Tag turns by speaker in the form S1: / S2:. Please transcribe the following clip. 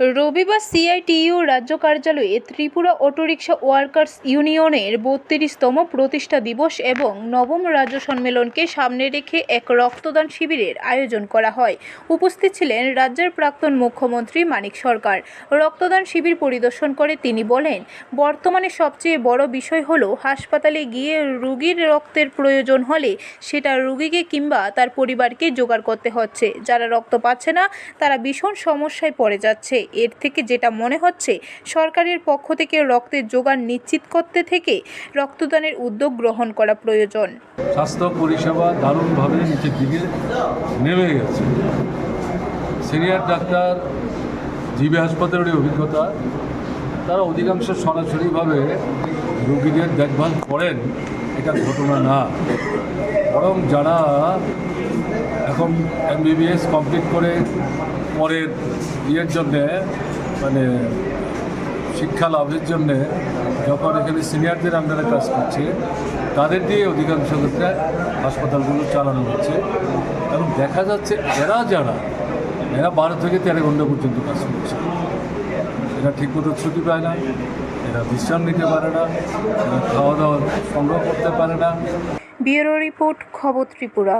S1: রবিবার সিআইটিইউ রাজ্য কার্যালয়ে ত্রিপুরা অটোরিকশা ওয়ার্কার্স ইউনিয়নের বত্রিশতম প্রতিষ্ঠা দিবস এবং নবম রাজ্য সম্মেলনকে সামনে রেখে এক রক্তদান শিবিরের আয়োজন করা হয়। উপস্থিত ছিলেন রাজ্যের প্রাক্তন মুখ্যমন্ত্রী মানিক সরকার। রক্তদান শিবির পরিদর্শন করে তিনি বলেন, বর্তমানে সবচেয়ে বড় বিষয় হলো হাসপাতালে গিয়ে রুগীর রক্তের প্রয়োজন হলে সেটা রুগীকে কিংবা তার পরিবারকে জোগাড় করতে হচ্ছে। যারা রক্ত পাচ্ছে না, তারা ভীষণ সমস্যায় পড়ে যাচ্ছে। এর থেকে যেটা মনে হচ্ছে, সরকারের পক্ষ থেকে রক্তের জোগান নিশ্চিত করতে থেকে রক্তদানের উদ্যোগ গ্রহণ করা প্রয়োজন।
S2: স্বাস্থ্য পরিষেবা দারুণভাবে নিচের দিকে নেমে গেছে। সিনিয়র ডাক্তার, জিবি হাসপাতালের অভিজ্ঞতা, তারা অধিকাংশ সরাসরিভাবে রোগীদের দেখভাল করেন, এটা ঘটনা না। বরং যারা এখন এমবিবিএস কমপ্লিট করে পরের ইয়ের জন্যে মানে শিক্ষা লাভের জন্যে যখন এখানে সিনিয়রদের আন্ডারে কাজ করছে, তাদের দিয়ে অধিকাংশ ক্ষেত্রে হাসপাতালগুলো চালানো হচ্ছে। এবং দেখা যাচ্ছে এরা যারা, এরা বারো থেকে তেরো ঘণ্টা পর্যন্ত কাজ করছে। এরা ঠিকমতো ছুটি পায় না, এরা বিশ্রাম নিতে পারে না, এরা খাওয়া দাওয়া সংগ্রহ করতে পারে না।
S1: ব্যুরো রিপোর্ট খবর ত্রিপুরা।